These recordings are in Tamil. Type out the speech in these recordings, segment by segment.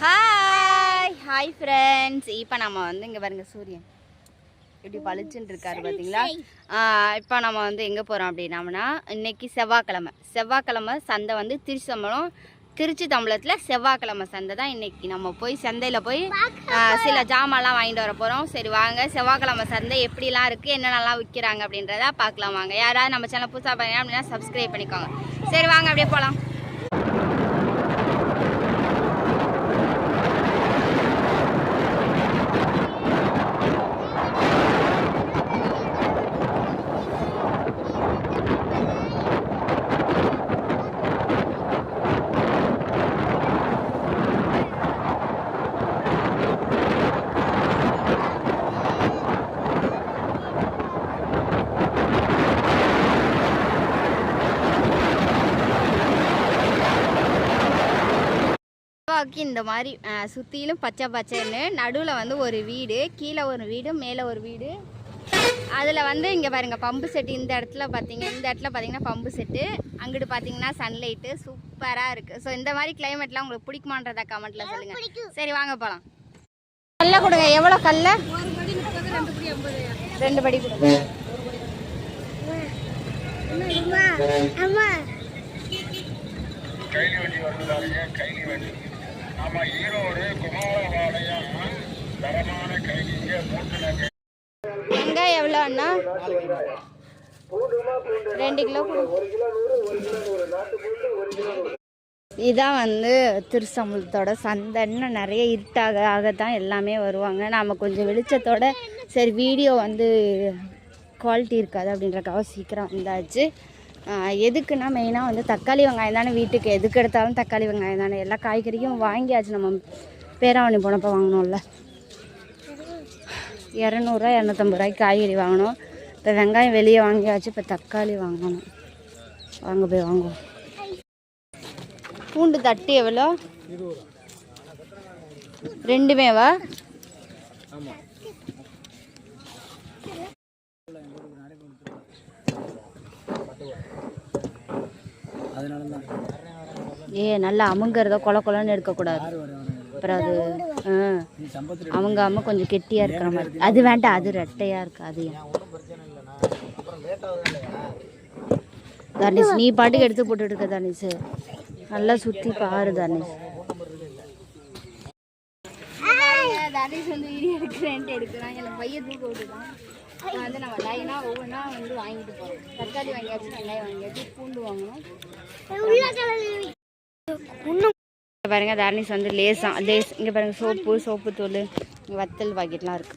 ஹாய் ஹாய் ஃப்ரெண்ட்ஸ் இப்போ நம்ம வந்து இங்கே பாருங்க சூரியன். எப்படி பளிச்சுன்னு இருக்காரு பார்த்தீங்களா இப்போ நம்ம வந்து எங்கே போகிறோம் அப்படின்னம்னா இன்னைக்கு செவ்வாய்க்கிழமை. செவ்வாய்க்கிழமை சந்தை வந்து திருச்சி தம்பலம் திருச்சி தம்பலத்தில் செவ்வாய்க்கிழமை சந்தை தான் இன்னைக்கு. நம்ம போய் சந்தையில் போய் சில ஜாமான்லாம் வாங்கிட்டு வர போகிறோம் சரி வாங்க. செவ்வாய்க்கிழமை சந்தை எப்படிலாம் இருக்குது என்னென்னலாம் விற்கிறாங்க அப்படின்றத பார்க்கலாம். வாங்க. யாராவது நம்ம சேனல் புதுசாக பார்த்தீங்கன்னா அப்படின்னா சப்ஸ்கிரைப் பண்ணிக்கோங்க. சரி வாங்க அப்படியே போகலாம் செவ்வாய்க்கு இந்த மாதிரி சுத்திலும் பச்சை பச்சைன்னு நடுவில் வந்து ஒரு வீடு கீழே ஒரு வீடு மேலே ஒரு வீடு. அதில் வந்து இங்கே பாருங்க பம்பு செட்டு இந்த இடத்துல பார்த்தீங்க இந்த இடத்துல பார்த்தீங்கன்னா பம்பு செட்டு. அங்கிட்டு பார்த்தீங்கன்னா சன்லைட்டு சூப்பராக இருக்குது ஸோ இந்த மாதிரி கிளைமேட்லாம் உங்களுக்கு பிடிக்குமான்றதா கமெண்ட்டில் சொல்லுங்கள் சரி வாங்க போகலாம் கல்ல கொடுங்க. எவ்வளோ கல்ல? ரெண்டு படி கொடுங்க. வெங்காயம் எவ்வளோ அண்ணா? ரெண்டு கிலோ இதான் வந்து திருச்சம்பளத்தோட சந்தை. இன்னும் நிறைய இருட்டாக ஆகத்தான் எல்லாமே வருவாங்க. நாம் கொஞ்சம் வெளிச்சத்தோட சரி வீடியோ வந்து குவாலிட்டி இருக்காது அப்படின்றக்காக சீக்கிரம் வந்தாச்சு. எதுக்குன்னா மெயினாக வந்து தக்காளி வெங்காயம் தானே வீட்டுக்கு எதுக்கு எடுத்தாலும் தக்காளி வெங்காயம் தானே. எல்லா காய்கறியும் வாங்கியாச்சு நம்ம பேராவணி போனப்போ வாங்கினோம்ல. இரநூறுவா இரநூத்தம்பது ரூபாய்க்கு காய்கறி வாங்கினோம். இப்போ வெங்காயம் வெளியே வாங்கியாச்சு இப்போ தக்காளி வாங்கணும். வாங்க போய் வாங்குவோம். பூண்டு தட்டு எவ்வளோ? ரெண்டுமேவா? ஏ நல்லா அமுங்கிறத கொல கொலன்னு எடுக்கக்கூடாது. அப்புறம் அது ஆ. அமுங்காம கொஞ்சம் கெட்டியாக இருக்கிற மாதிரி. அது வேண்டாம் அது ரெட்டையாக இருக்கு அது? தனுஷ் நீ பாட்டுக்கு எடுத்து போட்டுட்டு இருக்க தனுஷ். நல்லா சுற்றி பாரு தனுஷ். தனுஷ் வந்து எடுக்கிறேன்ட்டு எடுக்கிறான். எனக்கு பைய தூக்க விட்டுதான் வந்து நம்ம லைனாக ஒவ்வொன்றா வந்து வாங்கிட்டு போகிறோம் தக்காளி வாங்கியாச்சு வெங்காயம் வாங்கியாச்சு பூண்டு வாங்கணும். பாருங்க தர்னிஸ் வந்து லேசா லேஸ் இங்கே பாருங்க சோப்பு சோப்பு தூள் வத்தல் பாக்கெட்லாம் இருக்கு.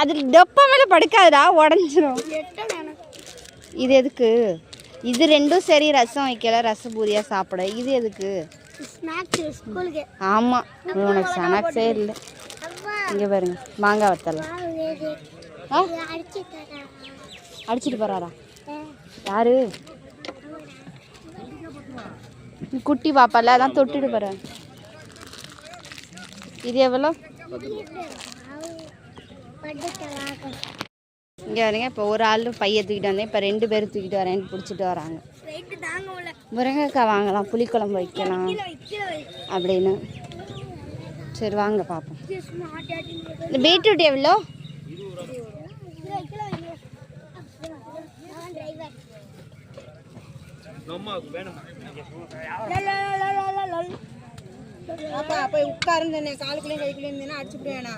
அது டப்பா மேலே படுக்காதுடா உடஞ்சிரும். இது எதுக்கு? இது ரெண்டும் சரி ரசம் வைக்கல ரசம் பூரியா சாப்பிட. இது எதுக்கு? ஆமாம் உனக்கு ஸ்நாக்ஸே இல்லை. இங்கே பாருங்க மாங்காய் வத்தலாம் ஆ? அடிச்சிட்டு போறாரா? யாரு? குட்டி பாப்பால அதான் தொட்டுட்டு போறேன் இது எவ்வளோ? இங்கே வரீங்க இப்போ ஒரு ஆள் பைய தூக்கிட்டு வந்தேன். இப்போ ரெண்டு பேரும் தூக்கிட்டு வரேன்னு பிடிச்சிட்டு வராங்க. முருங்கைக்காய் வாங்கலாம் புளிக்குழம்பு வைக்கலாம் அப்படின்னு. சரி வாங்க பார்ப்போம் இந்த பீட்ரூட் எவ்வளோ? அப்பா போய் உட்காருந்தேனே காலுக்குள்ளேயும் கைக்குள்ளேயும் இருந்தேன்னா அடிச்சுடுவேனா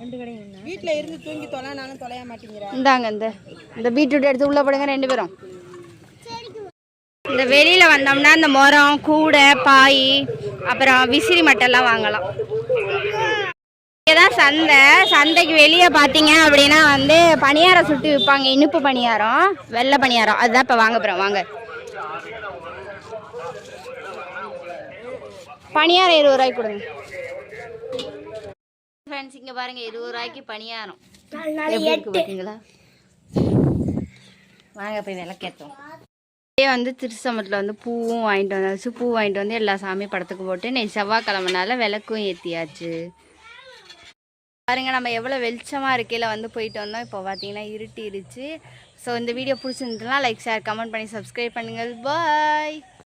ரெண்டு கடையும் வீட்டில் இருந்து தூங்கி தொலைனாலும் தொலைய மாட்டேங்கிற. இந்தாங்க இந்த இந்த பீட்ரூட் எடுத்து உள்ள போடுங்க ரெண்டு பேரும். இந்த வெளியில வந்தோம்னா இந்த மரம் கூடை பாய் அப்புறம் விசிறி மட்டெல்லாம் வாங்கலாம். இதான் சந்தை. சந்தைக்கு வெளியே பார்த்தீங்க அப்படின்னா வந்து பணியாரம் சுட்டு விற்பாங்க. இனிப்பு பணியாரம் வெள்ளை பணியாரம். அதுதான் இப்போ வாங்க போகிறோம் வாங்க. பணியாரம் இருபது ரூபாய்க்கு கொடுங்க. ஃப்ரெண்ட்ஸ் இங்கே பாருங்க இருபது ரூபாய்க்கு பணியாரம். எப்படி பார்த்தீங்களா வாங்க போய் விளக்கேற்றோம் இதே வந்து திருச்சமத்தில் வந்து பூவும் வாங்கிட்டு வந்தாச்சு. பூ வாங்கிட்டு வந்து எல்லா சாமி படத்துக்கு போட்டு நெய் செவ்வாய்க்கிழமனால விளக்கும் ஏற்றியாச்சு பாருங்கள் நம்ம எவ்வளோ வெளிச்சமாக இருக்கையில் வந்து போயிட்டு வந்தோம். இப்போ பார்த்தீங்கன்னா இருட்டிருச்சு ஸோ இந்த வீடியோ பிடிச்சிருந்ததுன்னா லைக் ஷேர் கமெண்ட் பண்ணி சப்ஸ்கிரைப் பண்ணுங்கள். பாய்